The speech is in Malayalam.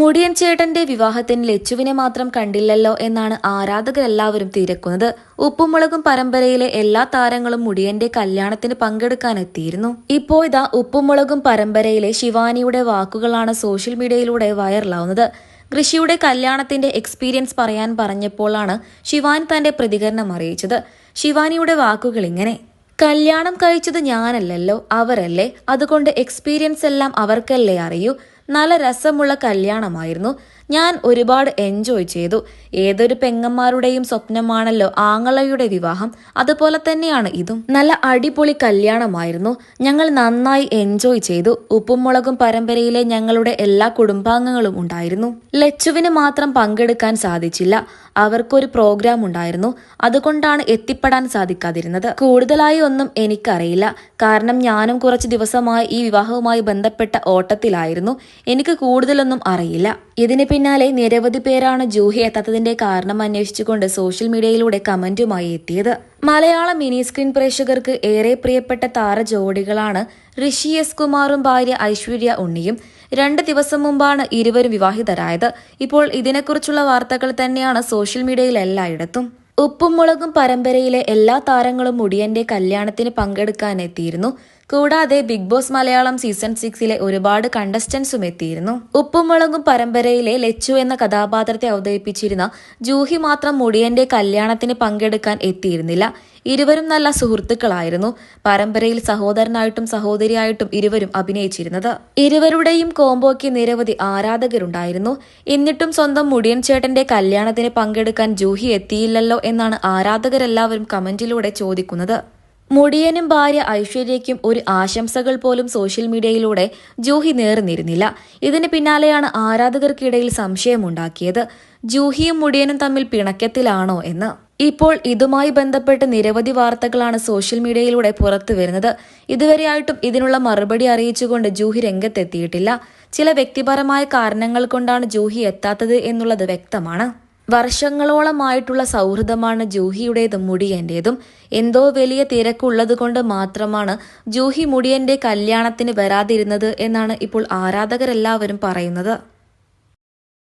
മുടിയൻ ചേട്ടന്റെ വിവാഹത്തിന് ലച്ചുവിനെ മാത്രം കണ്ടില്ലല്ലോ എന്നാണ് ആരാധകരെല്ലാവരും തിരക്കുന്നത്. ഉപ്പുമുളകും പരമ്പരയിലെ എല്ലാ താരങ്ങളും മുടിയന്റെ കല്യാണത്തിന് പങ്കെടുക്കാനെത്തിയിരുന്നു. ഇപ്പോ ഇതാ ഉപ്പുമുളകും പരമ്പരയിലെ ശിവാനിയുടെ വാക്കുകളാണ് സോഷ്യൽ മീഡിയയിലൂടെ വൈറലാവുന്നത്. കൃഷിയുടെ കല്യാണത്തിന്റെ എക്സ്പീരിയൻസ് പറയാൻ പറഞ്ഞപ്പോഴാണ് ശിവാനി തന്റെ പ്രതികരണം അറിയിച്ചത്. ശിവാനിയുടെ വാക്കുകൾ ഇങ്ങനെ കല്യാണം കഴിച്ചത് ഞാനല്ലല്ലോ അവരല്ലേ? അതുകൊണ്ട് എക്സ്പീരിയൻസ് എല്ലാം അവർക്കല്ലേ അറിയൂ. നല്ല രസമുള്ള കല്യാണമായിരുന്നു. ഞാൻ ഒരുപാട് എൻജോയ് ചെയ്തു. ഏതൊരു പെങ്ങന്മാരുടെയും സ്വപ്നമാണല്ലോ ആങ്ങളയുടെ വിവാഹം. അതുപോലെ തന്നെയാണ് ഇതും. നല്ല അടിപൊളി കല്യാണമായിരുന്നു. ഞങ്ങൾ നന്നായി എൻജോയ് ചെയ്തു. ഉപ്പും മുളകും പരമ്പരയിലെ ഞങ്ങളുടെ എല്ലാ കുടുംബാംഗങ്ങളും ഉണ്ടായിരുന്നു. ലച്ചുവിന് മാത്രം പങ്കെടുക്കാൻ സാധിച്ചില്ല. അവർക്കൊരു പ്രോഗ്രാം ഉണ്ടായിരുന്നു. അതുകൊണ്ടാണ് എത്തിപ്പെടാൻ സാധിക്കാതിരുന്നത്. കൂടുതലായി ഒന്നും എനിക്കറിയില്ല. കാരണം ഞാനും കുറച്ച് ദിവസമായി ഈ വിവാഹവുമായി ബന്ധപ്പെട്ട ഓട്ടത്തിലായിരുന്നു. എനിക്ക് കൂടുതലൊന്നും അറിയില്ല. ഇതിന് പിന്നാലെ നിരവധി പേരാണ് ജൂഹി എത്താത്തതിന്റെ കാരണം അന്വേഷിച്ചുകൊണ്ട് സോഷ്യൽ മീഡിയയിലൂടെ കമന്റുമായി എത്തിയത്. മലയാള മിനി സ്ക്രീൻ പ്രേക്ഷകർക്ക് ഏറെ പ്രിയപ്പെട്ട താര ജോഡികളാണ് ഋഷി എസ് കുമാറും ഭാര്യ ഐശ്വര്യ ഉണ്ണിയും. രണ്ട് ദിവസം മുമ്പാണ് ഇരുവരും വിവാഹിതരായത്. ഇപ്പോൾ ഇതിനെക്കുറിച്ചുള്ള വാർത്തകൾ തന്നെയാണ് സോഷ്യൽ മീഡിയയിൽ എല്ലായിടത്തും. ഉപ്പും മുളകും പരമ്പരയിലെ എല്ലാ താരങ്ങളും മുടിയന്റെ കല്യാണത്തിന് പങ്കെടുക്കാൻ എത്തിയിരുന്നു കൂടാതെ ബിഗ് ബോസ് മലയാളം സീസൺ സിക്സിലെ ഒരുപാട് കണ്ടസ്റ്റൻസും എത്തിയിരുന്നു. ഉപ്പും മുളകും പരമ്പരയിലെ ലച്ചു എന്ന കഥാപാത്രത്തെ അവതരിപ്പിച്ചിരുന്ന ജൂഹി മാത്രം മുടിയന്റെ കല്യാണത്തിന് പങ്കെടുക്കാൻ എത്തിയിരുന്നില്ല. ഇരുവരും നല്ല സുഹൃത്തുക്കളായിരുന്നു. പരമ്പരയിൽ സഹോദരനായിട്ടും സഹോദരിയായിട്ടും ഇരുവരും അഭിനയിച്ചിരുന്നത്. ഇരുവരുടെയും കോംബോയ്ക്ക് നിരവധി ആരാധകരുണ്ടായിരുന്നു. എന്നിട്ടും സ്വന്തം മുടിയൻ ചേട്ടന്റെ കല്യാണത്തിന് പങ്കെടുക്കാൻ ജൂഹി എത്തിയില്ലല്ലോ എന്നാണ് ആരാധകരെല്ലാവരും കമന്റിലൂടെ ചോദിക്കുന്നത്. മുടിയനും ഭാര്യ ഐശ്വര്യയ്ക്കും ഒരു ആശംസകൾ പോലും സോഷ്യൽ മീഡിയയിലൂടെ ജൂഹി നേർന്നിരുന്നില്ല. ഇതിന് പിന്നാലെയാണ് ആരാധകർക്കിടയിൽ സംശയമുണ്ടാക്കിയത്. ജൂഹിയും മുടിയനും തമ്മിൽ പിണക്കത്തിലാണോ എന്ന്. ഇപ്പോൾ ഇതുമായി ബന്ധപ്പെട്ട് നിരവധി വാർത്തകളാണ് സോഷ്യൽ മീഡിയയിലൂടെ പുറത്തു വരുന്നത്. ഇതുവരെയായിട്ടും ഇതിനുള്ള മറുപടി അറിയിച്ചുകൊണ്ട് ജൂഹി രംഗത്തെത്തിയിട്ടില്ല. ചില വ്യക്തിപരമായ കാരണങ്ങൾ കൊണ്ടാണ് ജൂഹി എത്താത്തത് എന്നുള്ളത് വ്യക്തമാണ്. വർഷങ്ങളോളമായിട്ടുള്ള സൗഹൃദമാണ് ജൂഹിയുടേതും മുടിയന്റേതും. എന്തോ വലിയ തിരക്കുള്ളതുകൊണ്ട് മാത്രമാണ് ജൂഹി മുടിയന്റെ കല്യാണത്തിന് വരാതിരുന്നത് എന്നാണ് ഇപ്പോൾ ആരാധകരെല്ലാവരും പറയുന്നത്.